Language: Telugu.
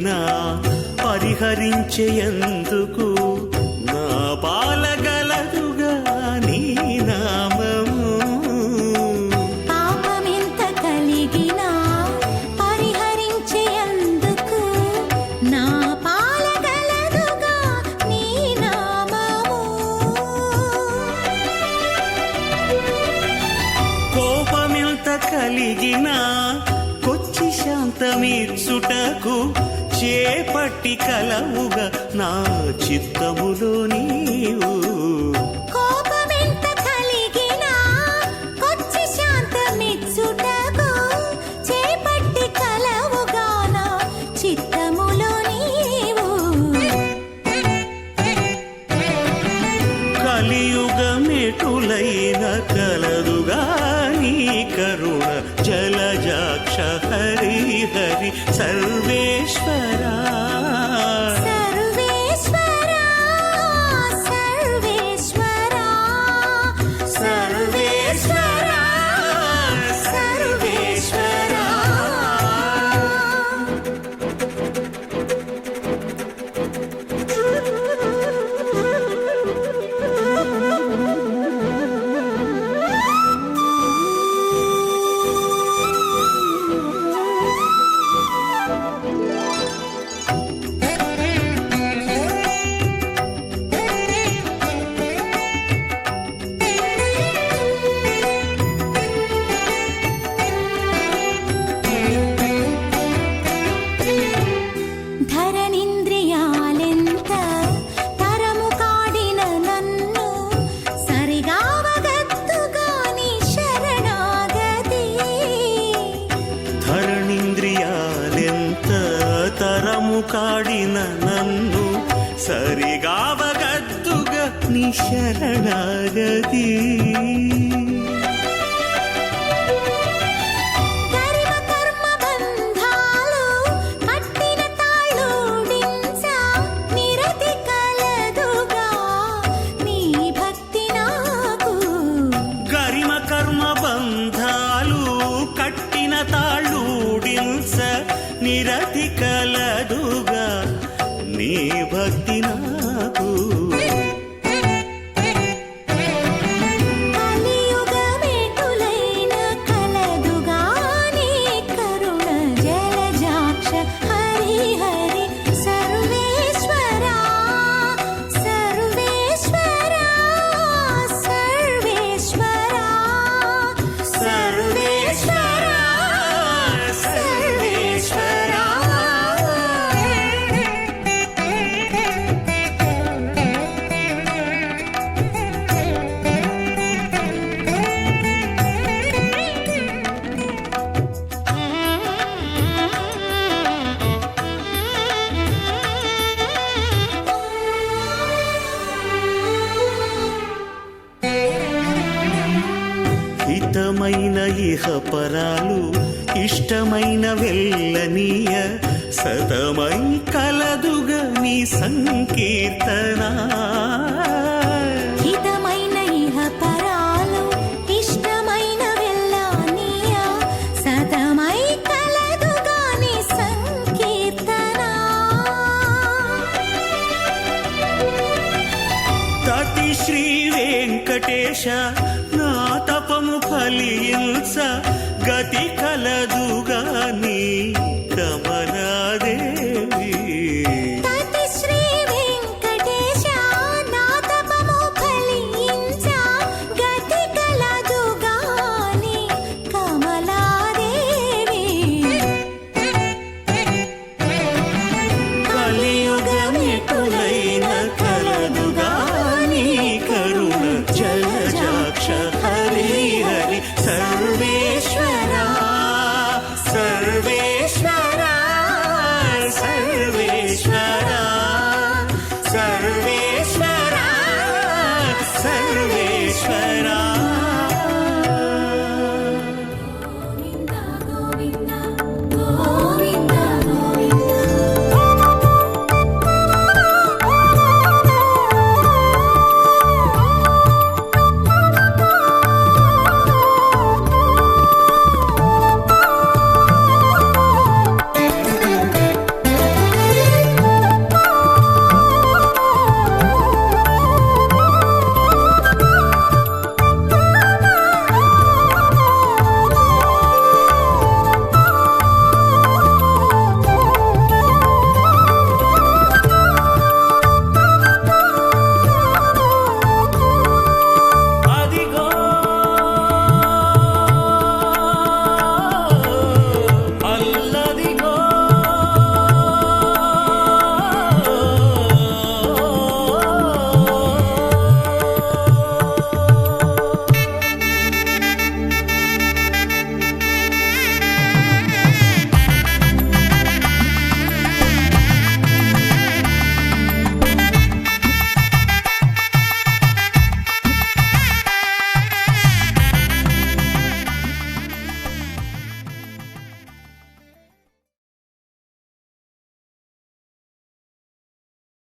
కలిగినా పరిహరించేందుకు నా పాలగలదుగా నీ నామము. పాపమెంత కలిగినా పరిహరించేందుకు నా పాలగలదుగా నీ నామము. కోపమెంత కలిగినా కొచ్చి శాంతమీర్చుటకు చేపట్టి కలవుగా నా చిత్తములో నీవు. కలియుగమెటులైన కలదుగా నీ కరుణ జలజాక్ష హరి హరి సర్వేశ్వరా సరిగావగద్దుగా నీ శరణాగతి. కర్మ కర్మ బంధాలు కట్టిన తాళూడించ నిరతి కలదుగా పరాలు ఇష్టమైన వెళ్ళనీయ సతమై కలదుగా నీ సంకీర్తన. హితమైన పరాలు ఇష్టమైన వెళ్ళానీయ సతమై కలదుగాని సంకీర్తన. తటి శ్రీ వెంకటేశ